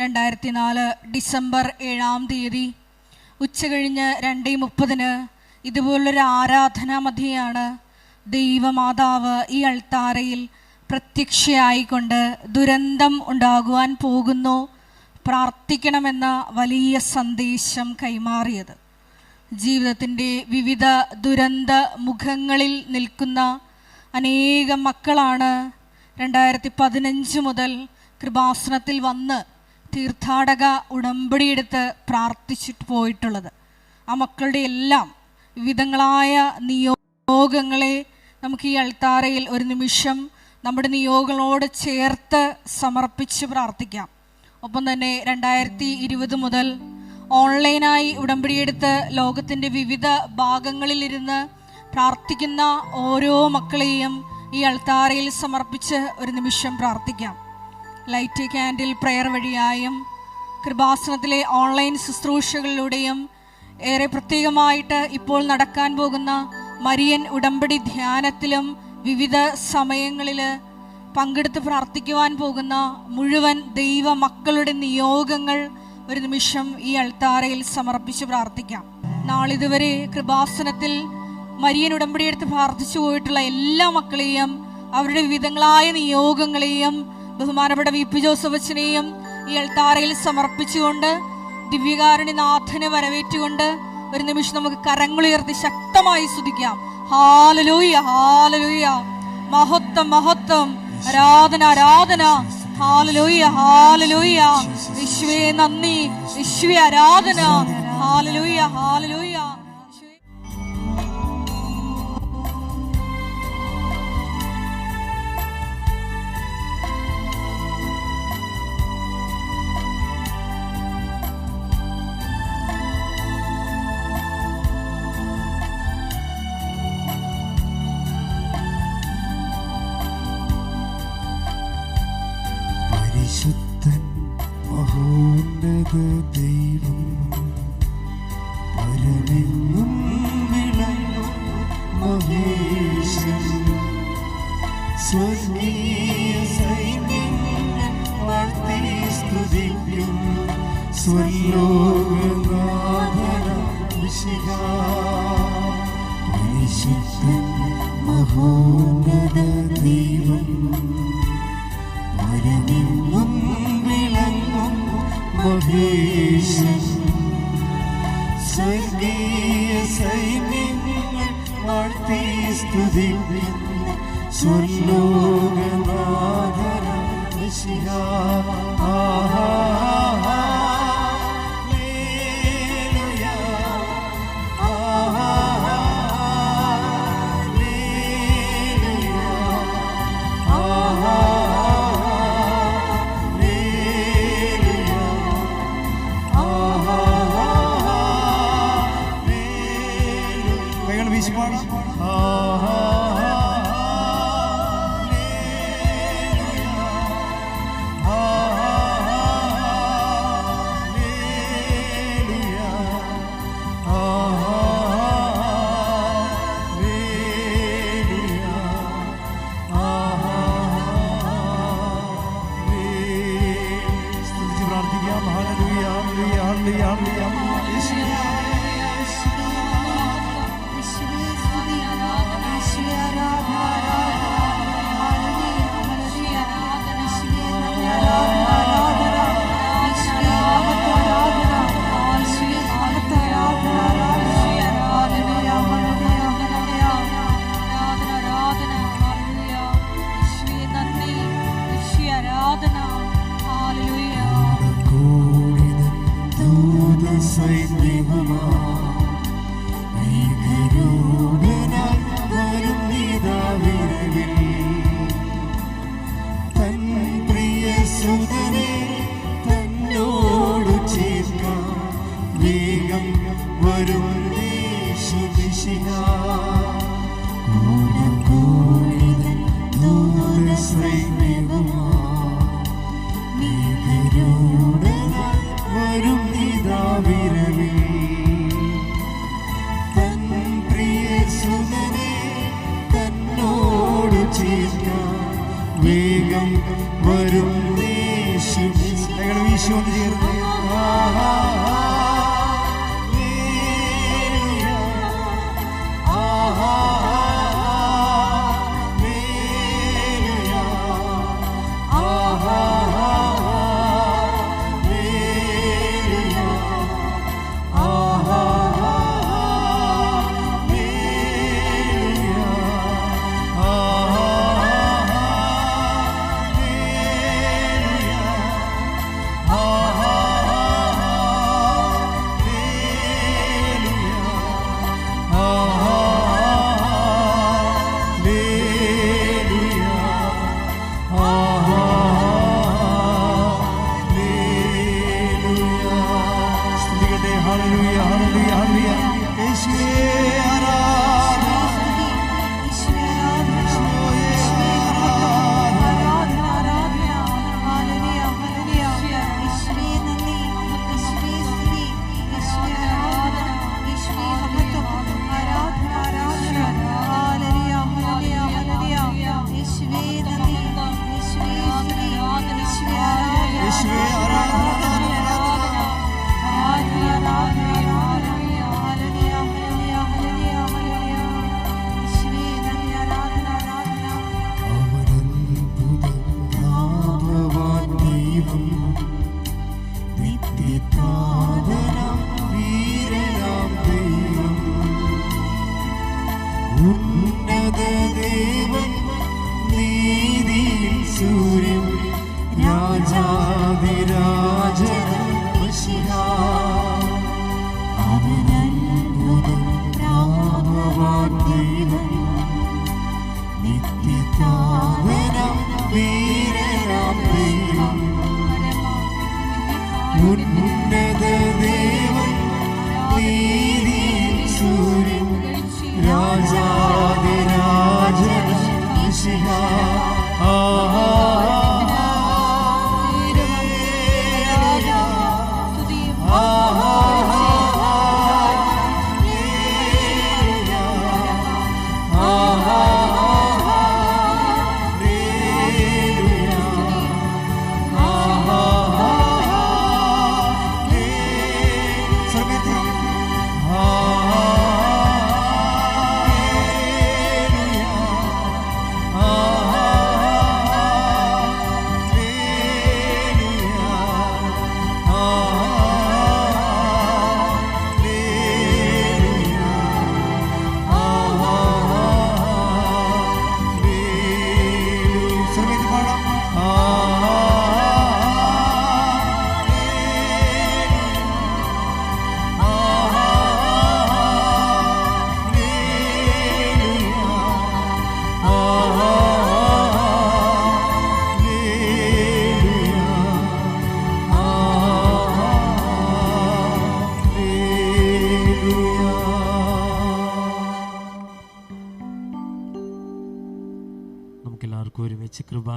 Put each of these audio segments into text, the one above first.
രണ്ടായിരത്തി നാല് ഡിസംബർ ഏഴാം തീയതി. ഉച്ചകഴിഞ്ഞ് രണ്ടേ മുപ്പതിന് ഇതുപോലൊരു ആരാധനാ മധ്യയാണ് ദൈവമാതാവ് ഈ അൾത്താരയിൽ പ്രത്യക്ഷയായിക്കൊണ്ട് ദുരന്തം ഉണ്ടാകുവാൻ പോകുന്നു. പ്രാർത്ഥിക്കണമെന്ന വലിയ സന്ദേശം കൈമാറിയത്. ജീവിതത്തിന്റെ വിവിധ ദുരന്ത മുഖങ്ങളിൽ നിൽക്കുന്ന അനേകം മക്കളാണ് രണ്ടായിരത്തി പതിനഞ്ച് മുതൽ കൃപാസനത്തിൽ വന്ന് തീർത്ഥാടക ഉടമ്പടിയെടുത്ത് പ്രാർത്ഥിച്ചിട്ട് പോയിട്ടുള്ളത്. ആ മക്കളുടെ എല്ലാം വിവിധങ്ങളായ നിയോഗങ്ങളെ നമുക്ക് ഈ അൾത്താറയിൽ ഒരു നിമിഷം നമ്മുടെ നിയോഗങ്ങളോട് ചേർത്ത് സമർപ്പിച്ച് പ്രാർത്ഥിക്കാം. ഒപ്പം തന്നെ രണ്ടായിരത്തി ഇരുപത് മുതൽ ഓൺലൈനായി ഉടമ്പടിയെടുത്ത് ലോകത്തിന്റെ വിവിധ ഭാഗങ്ങളിലിരുന്ന് പ്രാർത്ഥിക്കുന്ന ഓരോ മക്കളെയും ഈ അൾത്താറയിൽ സമർപ്പിച്ച് ഒരു നിമിഷം പ്രാർത്ഥിക്കാം. ലൈറ്റ് ക്യാൻഡിൽ പ്രെയർ വഴിയായും കൃപാസനത്തിലെ ഓൺലൈൻ ശുശ്രൂഷകളിലൂടെയും ഏറെ പ്രത്യേകമായിട്ട് ഇപ്പോൾ നടക്കാൻ പോകുന്ന മരിയൻ ഉടമ്പടി ധ്യാനത്തിലും വിവിധ സമയങ്ങളിൽ പങ്കെടുത്ത് പ്രാർത്ഥിക്കുവാൻ പോകുന്ന മുഴുവൻ ദൈവ മക്കളുടെ നിയോഗങ്ങൾ ഒരു നിമിഷം ഈ അൾത്താരയിൽ സമർപ്പിച്ച് പ്രാർത്ഥിക്കാം. നാളിതുവരെ കൃപാസനത്തിൽ മരിയൻ ഉടമ്പടിയെടുത്ത് പ്രാർത്ഥിച്ചു പോയിട്ടുള്ള എല്ലാ മക്കളെയും അവരുടെ വിവിധങ്ങളായ നിയോഗങ്ങളെയും ബഹുമാനപ്പെട്ട വി പി ജോസഫ് അച്ഛനെയും ഈ അൾത്താരയിൽ സമർപ്പിച്ചുകൊണ്ട് ദിവ്യകാരുണ്യ നാഥനെ വരവേറ്റുകൊണ്ട് ഒരു നിമിഷം നമുക്ക് കരങ്ങളുയർത്തി ശക്തമായി സ്തുതിക്കാം. Hallelujah hallelujah. മഹത്വം മഹത്വം. ആരാധന ആരാധന. Hallelujah hallelujah. വിശ്വേ നന്ദി. വിശ്വേ ആരാധന. Hallelujah hallelujah. could be wrong. സ്വർലോകനാഥന. ആഹാ, Hallelujah, hallelujah.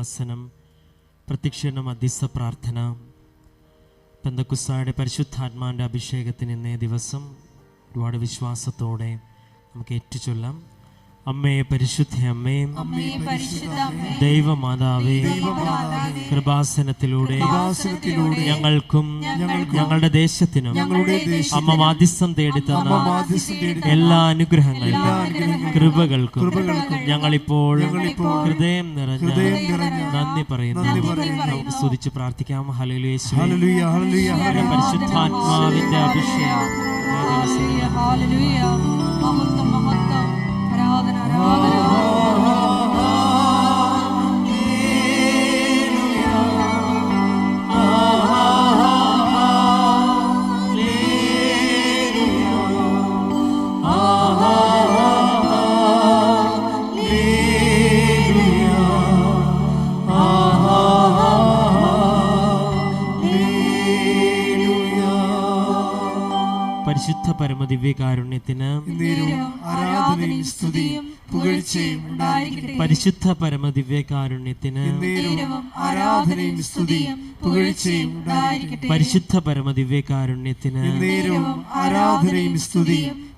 കൃപാസനം പ്രത്യക്ഷണ മധ്യസ്ഥ പ്രാർത്ഥന പെന്തക്കുസായുടെ പരിശുദ്ധാത്മാവിന്റെ അഭിഷേകത്തിന് ഇന്നേ ദിവസം ഒരുപാട് വിശ്വാസത്തോടെ നമുക്ക് ഏറ്റുചൊല്ലാം. അമ്മേ പരിശുദ്ധ അമ്മയും ദൈവമാതാവേ കൃപാസനത്തിലൂടെ ഞങ്ങൾക്കും ഞങ്ങളുടെ ദേശത്തിനും അമ്മ മാധ്യസ്ഥം തേടി തന്ന എല്ലാ അനുഗ്രഹങ്ങൾക്കും കൃപകൾക്കും ഞങ്ങളിപ്പോൾ ഹൃദയം നിറഞ്ഞ നന്ദി പറയുന്നു. നമുക്ക് സ്തുതിച്ച് പ്രാർത്ഥിക്കാം. ഹല്ലേലൂയ പരിശുദ്ധാത്മാവിന്റെ അഭിഷേകം. മഹത്വം മഹത്വം ആരാധന പരിശുദ്ധ പരമദിവ്യകാരുണ്യത്തിന് ആരാധനയും സ്തുതിയും പുകഴ്ചയും പരിശുദ്ധ പരമദിവ്യകാരുണ്യത്തിന് ആരാധനയും സ്തുതിയും പുകഴ്ചയും പരിശുദ്ധ പരമദിവ്യകാരുണ്യത്തിന് ആരാധനയും സ്തുതിയും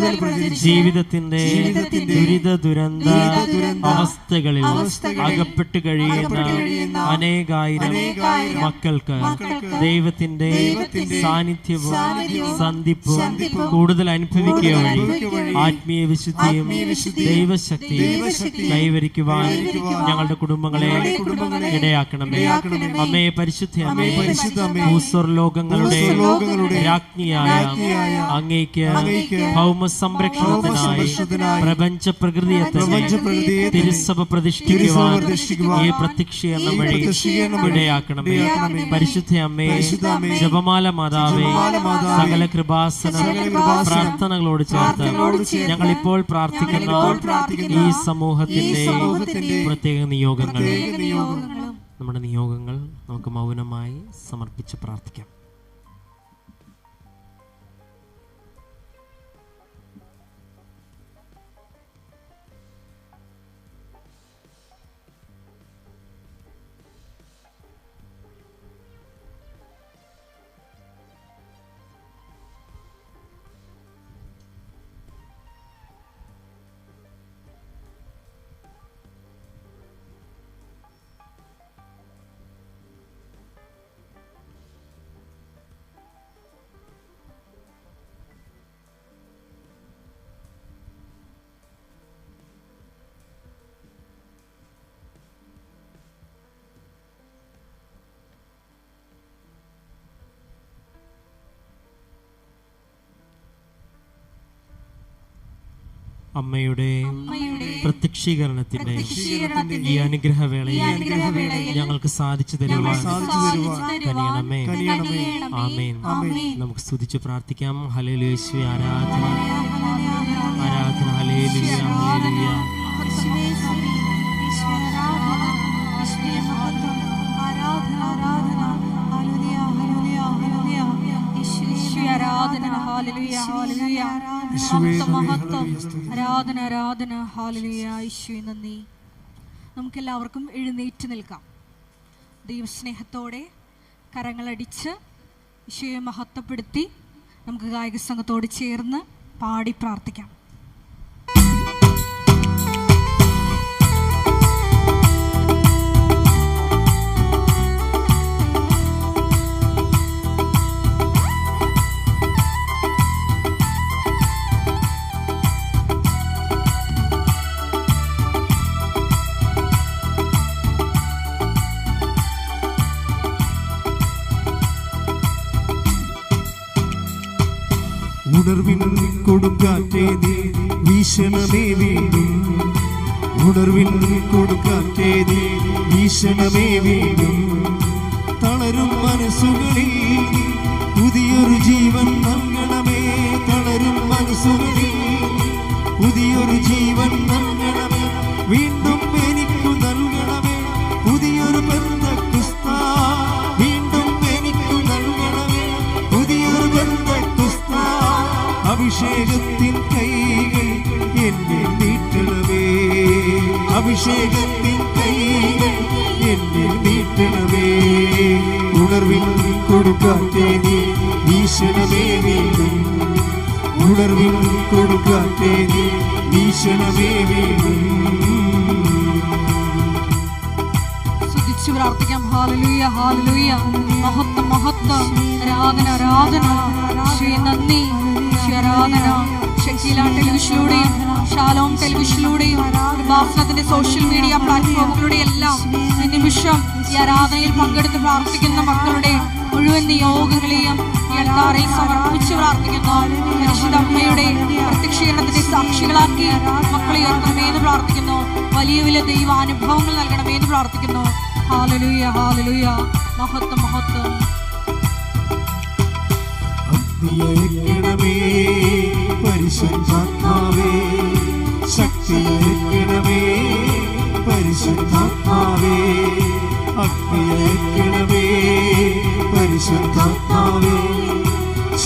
കൂടുതൽ ജീവിതത്തിന്റെ ജീവിതത്തിന്റെ ദുരിത ദുരന്ത അവസ്ഥകളിൽ അകപ്പെട്ട് കഴിയുന്ന അനേകായിരം മക്കൾക്ക് ദൈവത്തിന്റെ ദൈവത്തിന്റെ സാന്നിധ്യവും സന്ധിപ്പും കൂടുതൽ അനുഭവിക്കുക വഴി ആത്മീയ വിശുദ്ധിയും ദൈവശക്തിയും കൈവരിക്കുവാൻ ഞങ്ങളുടെ കുടുംബങ്ങളെ കുടുംബങ്ങളെ ഇടയാക്കണമേ. അമ്മയെ പരിശുദ്ധ അമ്മേ പരിശുദ്ധ അമ്മേ, ഭൂസ്വർലോകങ്ങളുടെ ഭൂസ്വർലോകങ്ങളുടെ രാജ്ഞിയായ അങ്ങേക്ക് അങ്ങേക്ക് ഭൗമ സംരക്ഷണത്തിനായി പ്രപഞ്ച പ്രകൃതിയെ തിരുസഭ പ്രതിഷ്ഠിക്കുവാൻ ഈ പ്രത്യക്ഷീകരണം ഈ വഴി ഇടയാക്കണമേ. പരിശുദ്ധ അമ്മേ ജപമാല മാതാവേ സകല കൃപാസന പ്രാർത്ഥനകളോട് ചേർത്ത് ഞങ്ങൾ ഇപ്പോൾ പ്രാർത്ഥിക്കുന്ന ഈ സമൂഹത്തിന്റെ പ്രത്യേക നിയോഗങ്ങൾ. നമ്മുടെ നിയോഗങ്ങൾ നമുക്ക് മൗനമായി സമർപ്പിച്ച് പ്രാർത്ഥിക്കാം. അമ്മയുടെ പ്രത്യക്ഷീകരണത്തിന്റെ ഈ അനുഗ്രഹവേളയിൽ ഞങ്ങൾക്ക് സാധിച്ചു തരുവാൻ കനിയണമേ. ആമേൻ. നമുക്ക് സ്തുതിച്ച് പ്രാർത്ഥിക്കാം. ഹലേലുയേശുവേ ആരാധന. ആരാധന. ഹലേലുയ ഹലേലുയ ആരാധന. ഹാലലുയ ഹാലലുയ മഹത്വം ആരാധന ആരാധന. യേശുവേ നന്ദി. നമുക്കെല്ലാവർക്കും എഴുന്നേറ്റ് നിൽക്കാം. ദൈവസ്നേഹത്തോടെ കരങ്ങളടിച്ച് ഈശോയെ മഹത്വപ്പെടുത്തി നമുക്ക് ഗായക സംഘത്തോട് ചേർന്ന് പാടി പ്രാർത്ഥിക്കാം. കൊടുക്കാറ്റേ നീ വീശണമേ വീണ്ടും ഉണർവിൻ കൊടുക്കാറ്റേ നീ വീശണമേ വീണ്ടും തളരും മനസ്സുകളിൽ പുതിയൊരു ജീവൻ നൽകണമേ. തളരും മനസ്സുകളിൽ പുതിയൊരു ജീവൻ അഭിഷേകത്തിൻ കൈകൾ എന്നെ നീട്ടണമേ. ഉണർവിൽ കൊടുക്കാറ്റേ നീ വീശണമേ വീണ്ടും. ഉണർവിൽ കൊടുക്കാറ്റേ നീ വീശണമേ വീണ്ടും. സ്തുതിച്ചു പ്രാർത്ഥിക്കാം. Hallelujah hallelujah. മഹത്വം മഹത്വം. ആരാധന ആരാധന. ശ്രീ നന്ദി. ശ്രീ ഷക്കീല ടെലിവിഷനിലൂടെയും ഷാലോം ടെലിവിഷനിലൂടെയും ഉപാസനത്തിന്റെ സോഷ്യൽ മീഡിയ പ്ലാറ്റ്ഫോമുകളുടെ എല്ലാം നിമിഷം ഈ ആരാധനയിൽ പങ്കെടുത്ത് പ്രാർത്ഥിക്കുന്ന മക്കളുടെ മുഴുവൻ നിയോഗങ്ങളെയും അൾത്താറയിൽ സമർപ്പിച്ച് പ്രാർത്ഥിക്കുന്നു. പരിശുദ്ധമ്മയുടെ പ്രത്യക്ഷീകരണത്തിന്റെ സാക്ഷികളാക്കി മക്കളെ ഉയർത്തണമേന്ന് പ്രാർത്ഥിക്കുന്നു. വലിയ വലിയ ദൈവാനുഭവങ്ങൾ നൽകണമേന്ന് പ്രാർത്ഥിക്കുന്നു. ഹാലലുയ ഹാലലുയ മഹത്വം മഹത്വം. അഗ്നിയയക്കണമേ ശക്തി ശക്തിയയക്കണമേ പരിശുദ്ധാത്മാവേ അഗ്നിയയക്കണമേ പരിശുദ്ധാത്മാവേ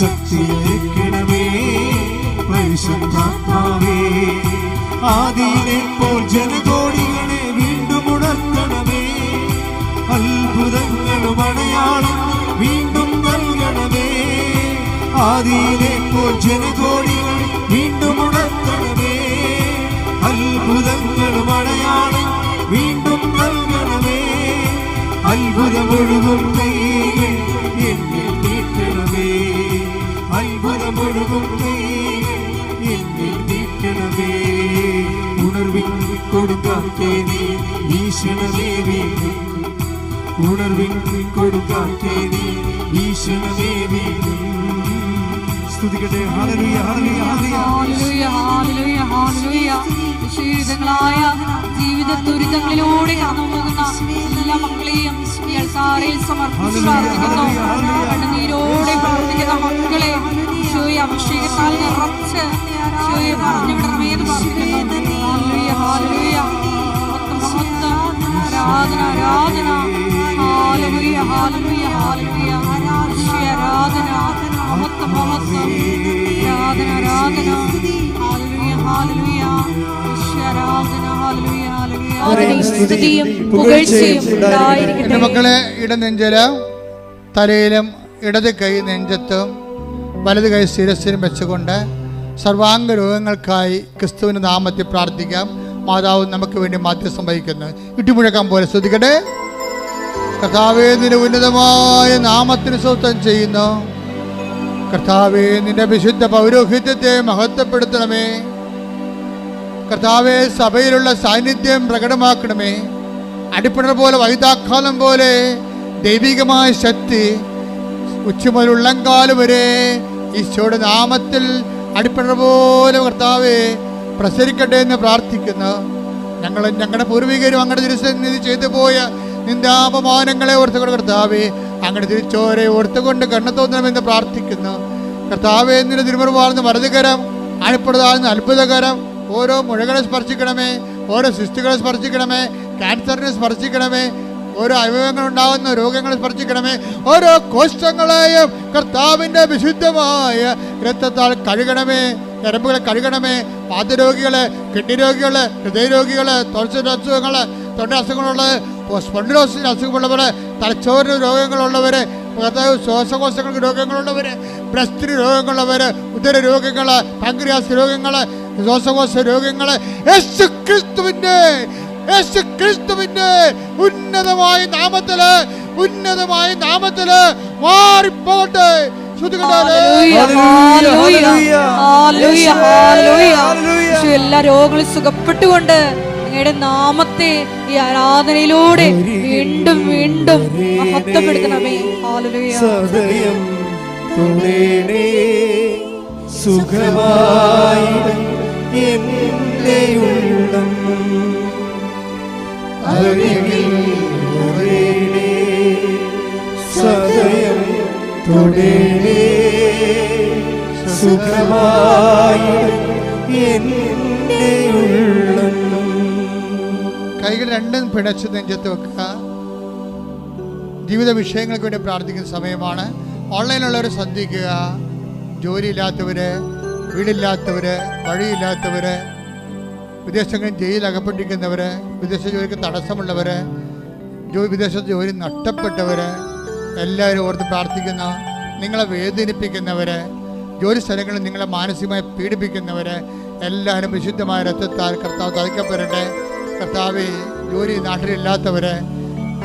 ശക്തിയയക്കണമേ പരിശുദ്ധാത്മാവേ. ആദിയിലെ പോൽ ജനകോടികളെ വീണ്ടും ഉണർത്തണമേ. അത്ഭുതങ്ങളും അടയാളം വീണ്ടും നൽകണമേ. ആദിയിലെ പോൽ ജനകോടികൾ അത്ഭുതങ്ങളും അടയാളം വീണ്ടും നൽകണമേ അത്ഭുതമൊഴുകും കൈകൾ എന്നിൽ നീട്ടണമേ അത്ഭുതമൊഴുകും കൈകൾ എന്നിൽ നീട്ടണമേ ഉണർവിൻ കൊടുക്കാത്തേ നീ ഈശ്വരമേ വീണ്ടും ഉണർവിൻ കൊടുക്കാത്തേ നീ വിശേഷങ്ങളായ ജീവിത ദുരിതങ്ങളിലൂടെ കടന്നു പോകുന്ന എല്ലാ മക്കളെയും ഈ അൾത്താരയിൽ സമർപ്പിച്ച് പ്രാർത്ഥിക്കുന്നു. കണ്ണുനീരോടെ പ്രാർത്ഥിക്കുന്ന മക്കളെ ശിവയെ അഭിഷേകത്താൽ നിറച്ച് ശിവയെ പറഞ്ഞു വിടണമേന്ന് പ്രാർത്ഥിക്കുന്നു. ഹാലലുയ ഹാലുയ മഹത്വം മഹത്വം ആരാധന ആരാധന. ഹാലുയ ഹാലുയ ഹാലുയ ആരാധന. സ്തുതിയും പുകഴ്ചയും ഇട മക്കളെ ഇടനെഞ്ചിൽ തലയിലും ഇടത് കൈ നെഞ്ചത്തും വലത് കൈ ശിരസിലും വെച്ചുകൊണ്ട് സർവാംഗ രോഗങ്ങൾക്കായി ക്രിസ്തുവിന്റെ നാമത്തിൽ പ്രാർത്ഥിക്കാം. മാതാവ് നമുക്ക് വേണ്ടി മാധ്യസ്ഥം വഹിക്കുന്നു ഇട്ടുമുഴക്കാൻ പോലെ ശ്രദ്ധിക്കട്ടെ കർത്താവേ നിന്റെ ഉന്നതമായ നാമത്തിന് സ്വത്തം ചെയ്യുന്നു. കർത്താവേ നിന്റെ വിശുദ്ധ പൗരോഹിത്യത്തെ മഹത്വപ്പെടുത്തണമേ. കർത്താവെ സഭയിലുള്ള സാന്നിധ്യം പ്രകടമാക്കണമേ. അടിപ്പിണർ പോലെ വൈതാക്കാലം പോലെ ദൈവികമായ ശക്തി ഉച്ചമുതൽ ഉള്ളങ്കാൽ വരെ ഈശോയുടെ നാമത്തിൽ അടിപ്പിണർ പോലെ കർത്താവെ പ്രസരിക്കട്ടെ എന്ന് പ്രാർത്ഥിക്കുന്നു. ഞങ്ങൾ ഞങ്ങളുടെ പൂർവികരും അങ്ങയുടെ തിരുസന്നിധി ചെയ്തു പോയ നിന്റെ അപമാനങ്ങളെ ഓർത്തുകൊണ്ട് കർത്താവെ അങ്ങയുടെ തിരിച്ചോരെ ഓർത്തുകൊണ്ട് കണ്ണു തോന്നണമെന്ന് പ്രാർത്ഥിക്കുന്നു. കർത്താവെ നിന്റെ തിരുമുറവാർന്ന് വരതുകരം അണിപ്പെടുതാഴ്ന്ന അത്ഭുതകരം ഓരോ മുഴകളെ സ്പർശിക്കണമേ ഓരോ സിസ്റ്റുകളെ സ്പർശിക്കണമേ ക്യാൻസറിനെ സ്പർശിക്കണമേ ഓരോ അവയവങ്ങൾ ഉണ്ടാകുന്ന രോഗങ്ങളെ സ്പർശിക്കണമേ ഓരോ കോഷ്ടങ്ങളെയും കർത്താവിന്റെ വിശുദ്ധമായ രക്തത്താൽ കഴുകണമേ ഞരമ്പുകളെ കഴുകണമേ പാതരോഗികൾ കിഡ്നി രോഗികൾ ഹൃദയരോഗികൾ അസുഖങ്ങൾ തൊണ്ട അസുഖങ്ങളുള്ള സ്പൊണ്ടിലോസിന് അസുഖമുള്ളവർ തലച്ചോറിന് രോഗങ്ങളുള്ളവര് കർത്താവ് ശ്വാസകോശങ്ങൾക്ക് രോഗങ്ങളുള്ളവര് ബ്രസ്റ്റിന് രോഗങ്ങളുള്ളവര് ഉദര രോഗങ്ങൾ പാങ്ക്രിയാസ് രോഗങ്ങൾ ശ്വാസകോശ രോഗങ്ങളെ യേശു ക്രിസ്തുവിന്റെ യേശു ക്രിസ്തുവിന്റെ ഉന്നതമായ നാമത്തിൽ ഉന്നതമായ നാമത്തിൽ മാറിപ്പോട്ടെ. എല്ലാ രോഗങ്ങളും സുഖപ്പെട്ടുകൊണ്ട് അങ്ങയുടെ നാമത്തെ ഈ ആരാധനയിലൂടെ വീണ്ടും വീണ്ടും മഹത്വപ്പെടുത്തണമേ. സുഖമായി സദയം കൈകൾ രണ്ടും പിടച്ച് നെഞ്ചത്ത് വെക്കുക. ജീവിത വിഷയങ്ങൾക്ക് വേണ്ടി പ്രാർത്ഥിക്കുന്ന സമയമാണ്. ഓൺലൈനുള്ളവർ ശ്രദ്ധിക്കുക. ജോലിയില്ലാത്തവര് വീടില്ലാത്തവര് വഴിയില്ലാത്തവര് വിദേശങ്ങളിൽ ജയിലിൽ അകപ്പെട്ടിരിക്കുന്നവര് വിദേശ ജോലിക്ക് തടസ്സമുള്ളവര് ജോലി വിദേശ ജോലി നഷ്ടപ്പെട്ടവര് എല്ലാവരും ഓർത്ത് പ്രാർത്ഥിക്കുന്ന നിങ്ങളെ വേദനിപ്പിക്കുന്നവര് ജോലി സ്ഥലങ്ങളിൽ നിങ്ങളെ മാനസികമായി പീഡിപ്പിക്കുന്നവര് എല്ലാവരും വിശുദ്ധമായ രക്തത്താൽ കർത്താവ് തളിക്കപ്പെടട്ടെ. കർത്താവ് ജോലി നാട്ടിലില്ലാത്തവര്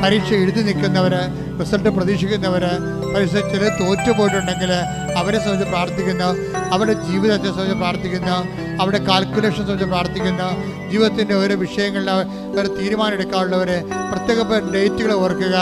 പരീക്ഷ എഴുതി നിൽക്കുന്നവര് റിസൾട്ട് പ്രതീക്ഷിക്കുന്നവർ ചില തോറ്റുപോയിട്ടുണ്ടെങ്കിൽ അവരെ സംബന്ധിച്ച് പ്രാർത്ഥിക്കുന്നു. അവരുടെ ജീവിതത്തെ സംബന്ധിച്ച് പ്രാർത്ഥിക്കുന്ന അവരുടെ കാൽക്കുലേഷൻ സംബന്ധിച്ച് പ്രാർത്ഥിക്കുന്ന ജീവിതത്തിന്റെ ഓരോ വിഷയങ്ങളിൽ അവർ തീരുമാനം എടുക്കാനുള്ളവരെ പ്രത്യേക ഡേറ്റുകൾ ഓർക്കുക.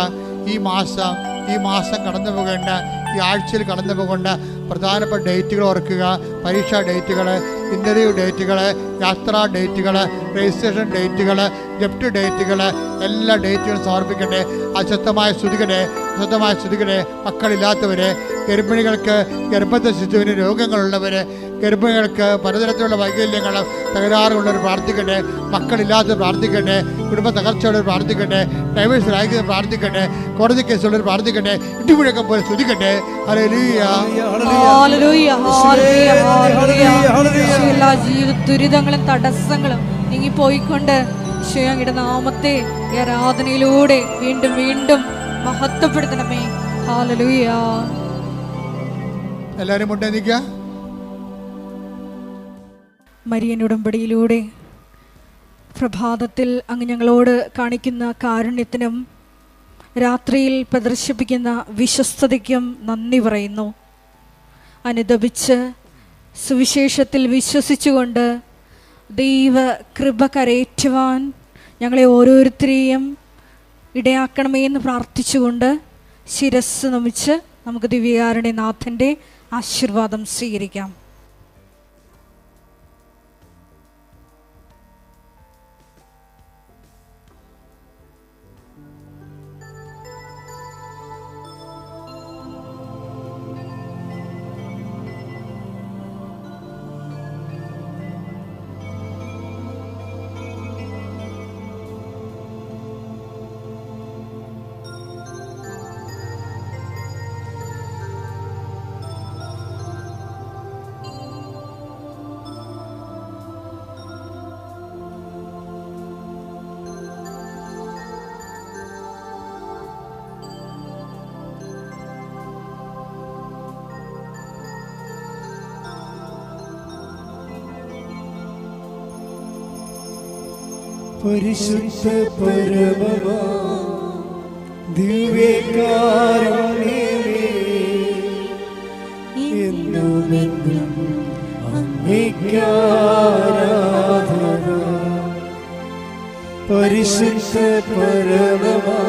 ഈ മാസം ഈ മാസം കടന്നു പോകേണ്ട ഈ ആഴ്ചയിൽ കടന്നു പോകേണ്ട പ്രധാനപ്പെട്ട ഡേറ്റുകൾ ഓർക്കുക. പരീക്ഷാ ഡേറ്റുകൾ ഇന്റർവ്യൂ ഡേറ്റുകൾ യാത്രാ ഡേറ്റുകൾ രജിസ്ട്രേഷൻ ഡേറ്റുകൾ ജപ്റ്റ് ഡേറ്റുകൾ എല്ലാ ഡേറ്റുകളും സമർപ്പിക്കട്ടെ. അശക്തമായ സ്തുതികടെ അശക്തമായ സ്ഥിതികളെ മക്കളില്ലാത്തവരെ ഗർഭിണികൾക്ക് ഗർഭത്തെ ശിശുവിന് രോഗങ്ങളുള്ളവർ ഗർഭിണികൾക്ക് പലതരത്തിലുള്ള വൈകല്യങ്ങൾ തകരാറുള്ളവർ പ്രാർത്ഥിക്കട്ടെ. മക്കളില്ലാത്തവർ പ്രാർത്ഥിക്കട്ടെ. കുടുംബ തകർച്ചയുള്ളവർ പ്രാർത്ഥിക്കട്ടെ. ഡൈവേഴ്സ് അയക്കുന്നവർ പ്രാർത്ഥിക്കട്ടെ. കോടതി കേസുള്ളവർ പ്രാർത്ഥിക്കട്ടെ. ഇടിമുഴക്കം പോലെ സ്തുതിക്കട്ടെ. ജീവിത ദുരിതങ്ങളും തടസ്സങ്ങളും നീങ്ങിപ്പോയിക്കൊണ്ട് ഈശോ അങ്ങയുടെ നാമത്തെ ആരാധനയിലൂടെ വീണ്ടും വീണ്ടും മഹത്വപ്പെടുത്തണമേ. നിൽക്കുക. മരിയൻ ഉടമ്പടിയിലൂടെ പ്രഭാതത്തിൽ അങ്ങ് ഞങ്ങളോട് കാണിക്കുന്ന കാരുണ്യത്തിനും രാത്രിയിൽ പ്രദർശിപ്പിക്കുന്ന വിശ്വസ്തതയ്ക്കും നന്ദി പറയുന്നു. അനുദപിച്ച് സുവിശേഷത്തിൽ വിശ്വസിച്ചുകൊണ്ട് ദൈവ കൃപ കരയേറ്റുവാൻ ഞങ്ങളെ ഓരോരുത്തരെയും ഇടയാക്കണമേ എന്ന് പ്രാർത്ഥിച്ചുകൊണ്ട് ശിരസ് നമിച്ച് നമുക്ക് ദിവ്യകാരുണ്യനാഥന്റെ ആശീർവാദം സ്വീകരിക്കാം. പരിശുദ്ധ പരമമാ ദിവ്യകാരുണ്യമേ. എന്നുമെന്നും അങ്ങേക്കാരാധന പരിശുദ്ധ പരമമാ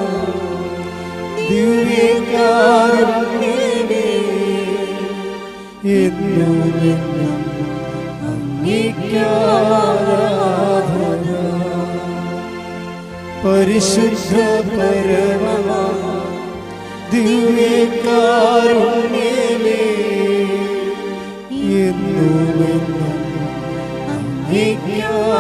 ദിവ്യകാരുണ്യമേ. എന്നുമെന്നും അങ്ങേക്കാരാധന പരിശുദ്ധ പരമമാ ദിവ്യകാരുണ്യമേ എന്നുമെന്നും അങ്ങേക്കാരാധന